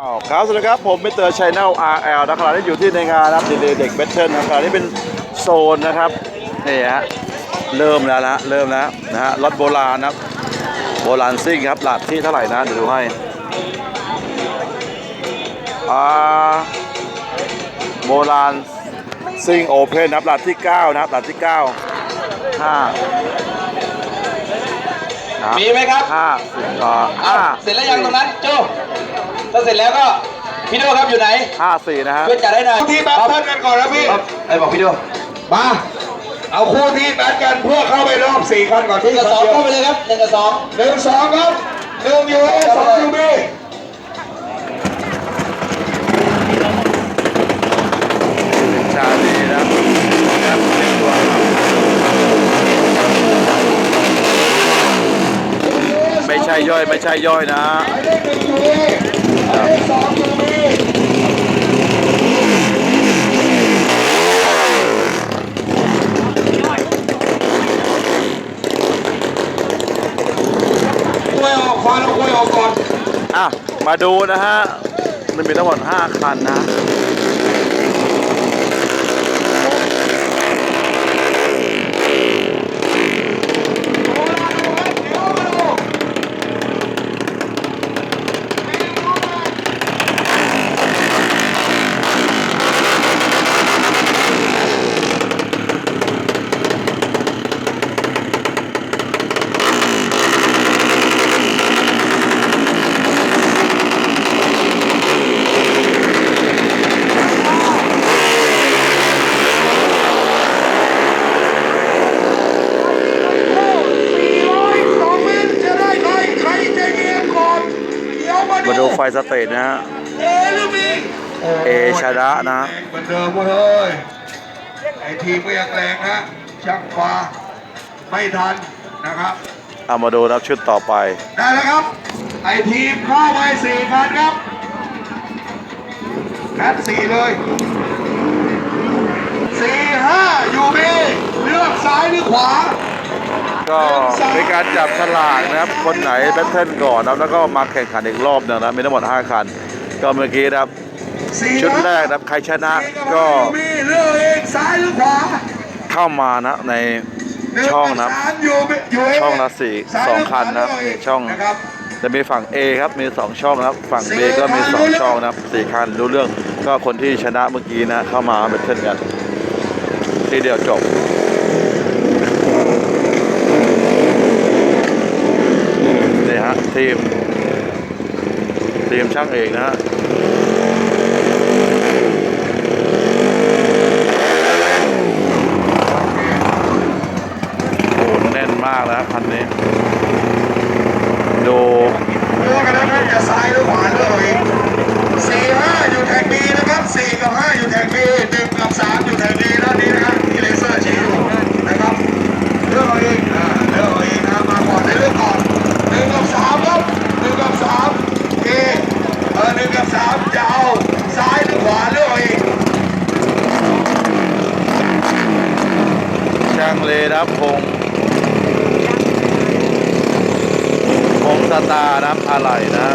อ้าวครับสวัสดีครับ ผมมิสเตอร์ชัยแนล RL นะครับที่อยู่ที่ในงานนะครับดีเลย์เด็กเบทเทิลนะครับนี่เป็นโซนนะครับนี่ฮะเริ่มแล้วนะเริ่มแล้วนะฮะรถโบราณนะครับโบราณซิ่งครับหลัดที่เท่าไหร่นะเดี๋ยวดูให้อ่าโบราณซิ่งโอเพนนะครับหลัดที่ 9 นะครับหลัดที่ 9 5มีไหมครับห้าสิบอ่าอะห้าเสร็จแล้วยังตรงนั้นโจ ถ้าเสร็จแล้วก็พี่โดครับอยู่ไหนห้าสี่นะฮะช่วยจัดให้หน่อยที่แบทเทิลกันก่อนนะพี่ครับไอ้บอกพี่โดมาเอาคู่ที่แบทกันเพื่อเข้าไปรอบสี่คันก่อนหนึ่ที่งกับสองเดียวเข้าไปเลยครับหนึ่งกับสองหนึ่งสองครับหนึ่งยูเอสองยูบีชาดีนะครับครับเต็มตัวไม่ใช่ย่อยไม่ใช่ย่อยนะ หมายเลขหนึ่งยูเอหมายเลขส องยูบีคุยออกฟันคุยออกก่อนอะ มาดูนะฮะ มันมีทั้งหมด 5 คันนะ มา ดูไฟสเตทนะฮะ เอชนะนะ เหมือนเดิมเว้ยไอทีมก็ยังแรงนะช่างฟ้าไม่ทันนะครับ เอามาดูรับชุดต่อไป ได้แล้วครับ ไอทีมเข้าไปสี่คันครับแคทสี่เลยสี่ห้ายูบีเลือกซ้ายหรือขวา ก็มีการจับฉลากนะครับ คนไหนแบทเทิลก่อนนะครับแล้วก็มาแข่งขันอีกรอบหนึงนะมีทั้งหมด 5 คัน ก็เมื่อกี้นะครับ ชุดแรกนะครับใครชนะก็เลือกเองซ้ายหรือขวาเข้ามานะในช่องนะครับสามยูบียูเช่องละสี่ซ้ายสองคันนะครับขวาเลือกเช่องนะครัจะมีฝั่ง A ครับมี 2 ช่องนะครับ ฝั่งบีก็มีคันรู้เรื่อง2ช่องนะครับ4คันรู้เรื่องก็คนที่ชนะเมื่อกี้นะเข้ามาเป็นเช่นกัน ทีเดียวจบ นี่ฮะ ทีม ทีมช่างเอกนะฮะโอ้แน่นมากนะครับคันนี้ดูเลือกกันนะครับจะซ้ายหรือขวาเลือกเอาเองสี่ห้าอยู่แท็กบีนะครับสี่กับห้าอยู่แท็กบีหนึ่งกับสามอยู่แท็กบีด้านนี้นะครับที่เลเซอร์ชี้อยู่นะครับเลือกเอาเองอ่าเลือกเอาเองนะมาก่อนได้เลือกก่อนหนึ่งกับสามครับหนึ่งกับสามเอเออหนึ่งกับสามจะเอาซ้ายหรือขวาเลือกเอาเอง ช่างเลนะครับคงคงส ตานะครับอะไรนะ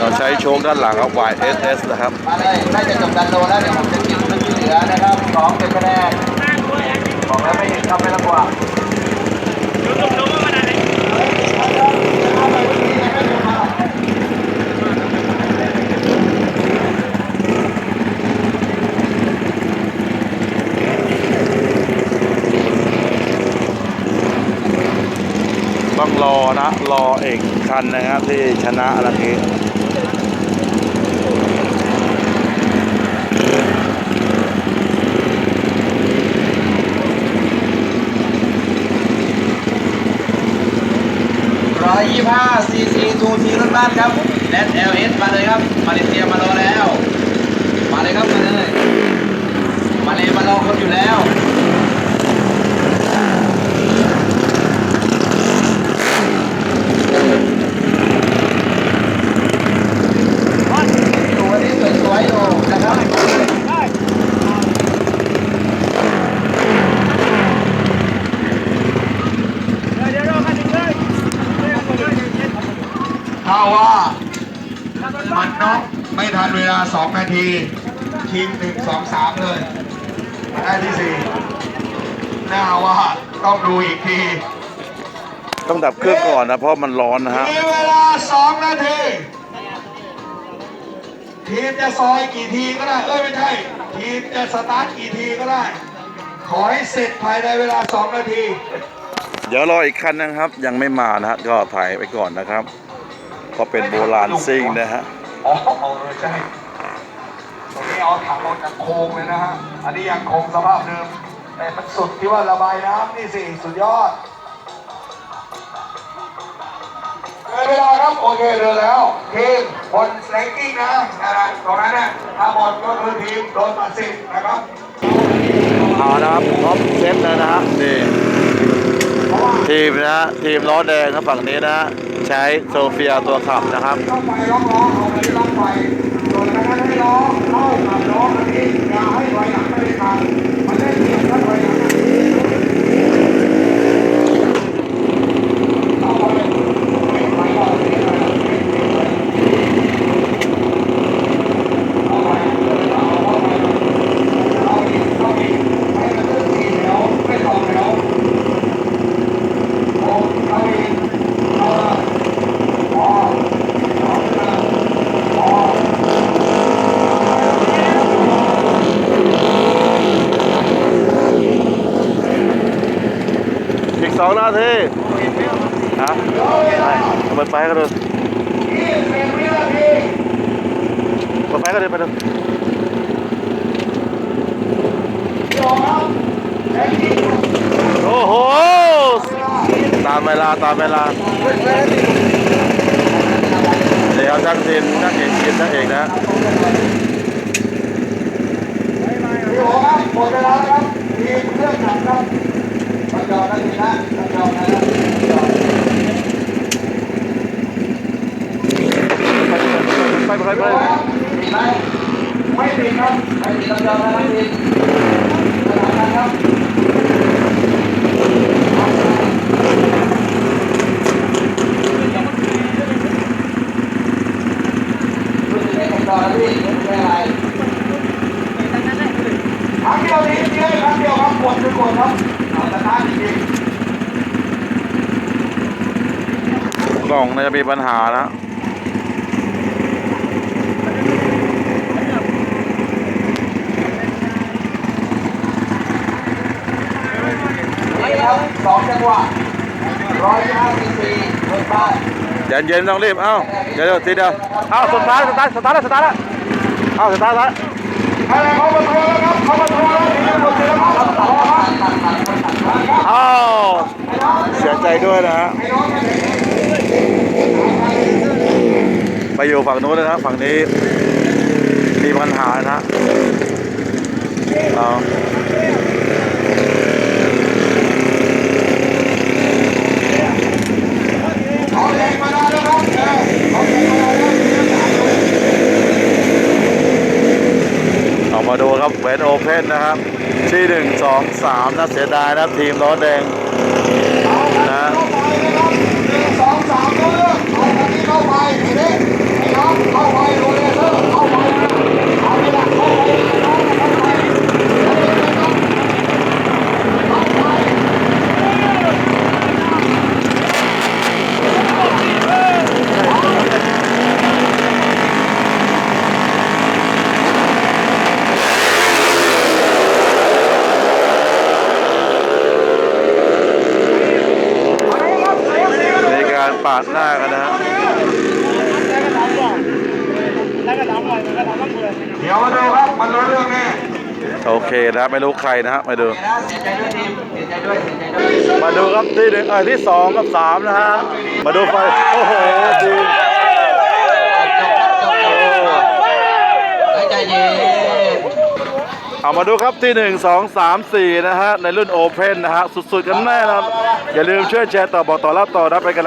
เราใช้โชคด้านหลังครับ YSS นะครับ มาเลยใกล้จะจบดันโลแล้วเดี๋ยวผมจะเก็บเรื่องที่เหลือนะครับสองเก็บคะแนน บอกแล้วไม่เห็นครับไม่ต้องกต้องรอนะ รอเอกคันนะครับที่ชนะอะไรนี้ 25 cc 2T รถบ้านครับแดนเอลเอสมาเลยครับ มาเลเซียมารอแล้ว มาเลยครับ มาเลย มาเลยมารอคนอยู่แล้ว เถ้าว่า มันน็อกไม่ทันเวลา 2 นาทีทีม1 2 3 เลย ได้ที่ 4 น่าว่าต้องดูอีกที ต้องดับเครื่องก่อนนะ เพราะมันร้อนนะฮะ มีเวลา 2 นาที ทีมจะซอยกี่ทีก็ได้ เอ้ยไม่ใช่ ทีมจะสตาร์ทกี่ทีก็ได้ ขอให้เสร็จภายในเวลา 2 นาทีเดี๋ยวรออีกคันนะครับ ยังไม่มานะฮะก็ถ่ายไปก่อนนะครับ ก็เป็นโบราณซิ่งนะฮะ อ๋อเออใช่ตรงนี้เอาถังออกจากโครงเลยนะฮะ อันนี้ยังคงสภาพเดิม แต่มันสุดที่ว่าระบายน้ำนี่สิ สุดยอดเกินเวลาครับ โอเคเดินแล้วทีมบนสแลงกิ้งนะนะฮะตรงนั้นนะถ้าบอลก็คือทีมโดนตัดสิทธิ์นะครับ เอานะครับพร้อมเซตแล้วนะฮะนี่ ทีมนะทีมล้อแดงครับฝั่งนี้นะ ใช้โซเฟียตัวขับนะครับ เข้าไปล็อกล้อเอาไปล็อกไฟส่วนกระนั้นให้ล้อเข้ากับล้ออันนี้อย่าให้ถอยหลังไม่ได้ทางมันได้เปรียบถ้าถอยหลังเอาไปไม่ถอยก่อนไม่ถอยเอาไปเอาเข้าไปเอาอีกเอาอีกให้มันขึ้นสี่แถวไม่สองแถวโอ้เอาอีกเอาละพอเอาละพอ อีก สองนาทีฮะไปเปิดไฟก็ดูยี่สิบวินเปิดไฟก็ดูไปดูสองครับแข่งที่โอ้โห ตามเวลาตามเวลา เดี๋ยวช่างทีมช่างเอกทีมช่างเอกนะที่หกครับหมดเวลาครับทีมเครื่องหนักครับ ประจอบนะนะประจอบนะครับประจอบไปไปไปไปไม่ไม่ติดครับไม่ติดประจอบนะครับทีมสถานการณ์ครับรู้สึกไม่ตรงต่อนะพี่ไม่เป็นไรครั้งเดียวนี้เดียวครั้งเดียวครับกดคือกดครับเอาสตาร์ทจริง กล่องเนี่ยจะมีปัญหานะนี่ครับสองจังหวะร้อยห้าสิบสี่รถบ้านเย็นเย็นต้องรีบ เอ้า เดี๋ยวเดี๋ยวทีเดียวเอ้าสตาร์ทสตาร์ทสตาร์ทแล้วสตาร์ทแล้วเอ้าสตาร์ทแล้วอะไรเขามาโทรแล้วครับเขามาโทรแล้วทีนี้หมดแล้วครับอครับเอ้าวเสียใจด้วยนะฮะ ไปอยู่ฝั่งนู้นนะครับฝั่งนี้มีปัญหานะเอาเขาแราเอามาดูครับเวนโอเพนนะครับ ที่หนึ่งสองสามนะเสียดายนะทีมล้อแดงนะหนึ่งสองสามเลือกเอาคันนี้เข้าไปไอ้เด็กไอ้น้องเข้าไปโรเลเซอร์เข้าไปเอาไปละเข้าไปน้องเข้าไปเอาไปเลยครับเข้าไป ในการปาดหน้ากันนะฮะเดี๋ยวมาดูครับมันรู้เรื่องแน่โอเคนะไม่รู้ใครนะฮะมาดูเสียใจด้วยทีมเสียใจด้วยเสียใจด้วยมาดูครับที่หนึ่งเออที่สองกับสามนะฮะมาดูไฟโอ้โหทีมจบจบจบใจเย็นเอามาดูครับที่หนึ่งสองสามสี่นะฮะ ในรุ่นโอเพนนะฮะ สุดๆ กันแน่นะครับ อย่าลืมช่วยแชร์ต่อบอกต่อเล่าต่อนะไปกัน